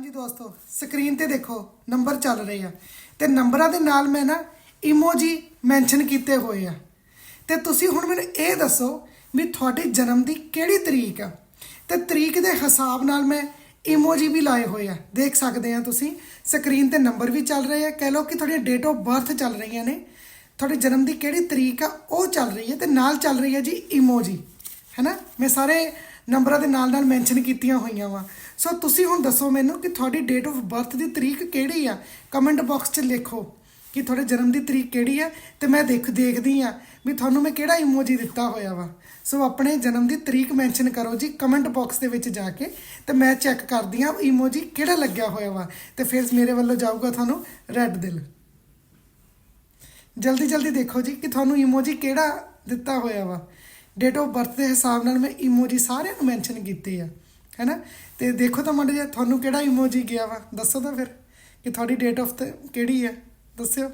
ਹਾਂਜੀ ਦੋਸਤੋ ਸਕਰੀਨ ਤੇ ਦੇਖੋ ਨੰਬਰ ਚੱਲ ਰਹੇ ਆ। ਤੇ ਨੰਬਰਾਂ ਦੇ ਨਾਲ ਮੈਂ ਨਾ ਇਮੋਜੀ ਮੈਂਸ਼ਨ ਕੀਤੇ ਹੋਏ ਆ। ਤੇ ਤੁਸੀਂ ਹੁਣ ਮੈਨੂੰ ਇਹ ਦੱਸੋ ਵੀ ਤੁਹਾਡੇ ਜਨਮ ਦੀ ਕਿਹੜੀ ਤਰੀਕ ਆ? ਤੇ ਤਰੀਕ ਦੇ ਹਿਸਾਬ ਨਾਲ ਮੈਂ ਇਮੋਜੀ ਵੀ ਲਾਏ ਹੋਏ ਆ। ਦੇਖ ਸਕਦੇ ਆ ਤੁਸੀਂ ਸਕਰੀਨ ਤੇ ਨੰਬਰ ਵੀ ਚੱਲ ਰਹੇ ਆ। ਕਹਿ ਲਓ ਕਿ ਤੁਹਾਡੀ ਡੇਟ ਆਫ ਬਰਥ ਚੱਲ ਰਹੀਆਂ ਨੇ। ਤੁਹਾਡੇ ਜਨਮ ਦੀ ਕਿਹੜੀ ਤਰੀਕ ਆ, ਉਹ ਚੱਲ ਰਹੀ ਹੈ ਤੇ ਨਾਲ ਚੱਲ ਰਹੀ ਹੈ ਜੀ ਇਮੋਜੀ ਹੈਨਾ ਮੈਂ ਸਾਰੇ ਨੰਬਰਾਂ ਦੇ ਨਾਲ ਨਾਲ ਮੈਂਸ਼ਨ ਕੀਤੀਆਂ ਹੋਈਆਂ ਵਾ। ਸੋ ਤੁਸੀਂ ਹੁਣ ਦੱਸੋ ਮੈਨੂੰ ਕਿ ਤੁਹਾਡੀ ਡੇਟ ਆਫ ਬਰਥ ਦੀ ਤਰੀਕ ਕਿਹੜੀ ਆ? ਕਮੈਂਟ ਬਾਕਸ 'ਚ ਲਿਖੋ ਕਿ ਤੁਹਾਡੇ ਜਨਮ ਦੀ ਤਰੀਕ ਕਿਹੜੀ ਆ ਤੇ ਮੈਂ ਦੇਖ ਦੇਖਦੀ ਆ ਵੀ ਤੁਹਾਨੂੰ ਮੈਂ ਕਿਹੜਾ ਇਮੋਜੀ ਦਿੱਤਾ ਹੋਇਆ ਵਾ। ਸੋ ਆਪਣੇ ਜਨਮ ਦੀ ਤਰੀਕ ਮੈਂਸ਼ਨ ਕਰੋ ਜੀ ਕਮੈਂਟ ਬਾਕਸ ਦੇ ਵਿੱਚ ਜਾ ਕੇ ਤੇ ਮੈਂ ਚੈੱਕ ਕਰਦੀ ਆ ਇਮੋਜੀ ਕਿਹੜਾ ਲੱਗਿਆ ਹੋਇਆ ਵਾ ਤੇ ਫਿਰ ਮੇਰੇ ਵੱਲੋਂ ਜਾਊਗਾ ਤੁਹਾਨੂੰ ਰੈੱਡ ਦਿਲ। ਜਲਦੀ ਜਲਦੀ ਦੇਖੋ ਜੀ ਕਿ ਤੁਹਾਨੂੰ ਇਮੋਜੀ ਕਿਹੜਾ ਦਿੱਤਾ ਹੋਇਆ ਵਾ। ਡੇਟ ਆਫ ਬਰਥ ਦੇ ਹਿਸਾਬ ਨਾਲ ਮੈਂ ਇਮੋਜੀ ਸਾਰਿਆਂ ਨੂੰ ਮੈਂਸ਼ਨ ਕੀਤੇ ਆ, ਹੈਨਾ? ਤੇ ਦੇਖੋ ਤਾਂ ਮੰਡ ਜੀ ਤੁਹਾਨੂੰ ਕਿਹੜਾ ਇਮੋਜੀ ਗਿਆ ਵਾ? ਦੱਸੋ ਤਾਂ ਫਿਰ ਕਿ ਤੁਹਾਡੀ ਡੇਟ ਆਫ ਤੇ ਕਿਹੜੀ ਹੈ ਦੱਸਿਓ।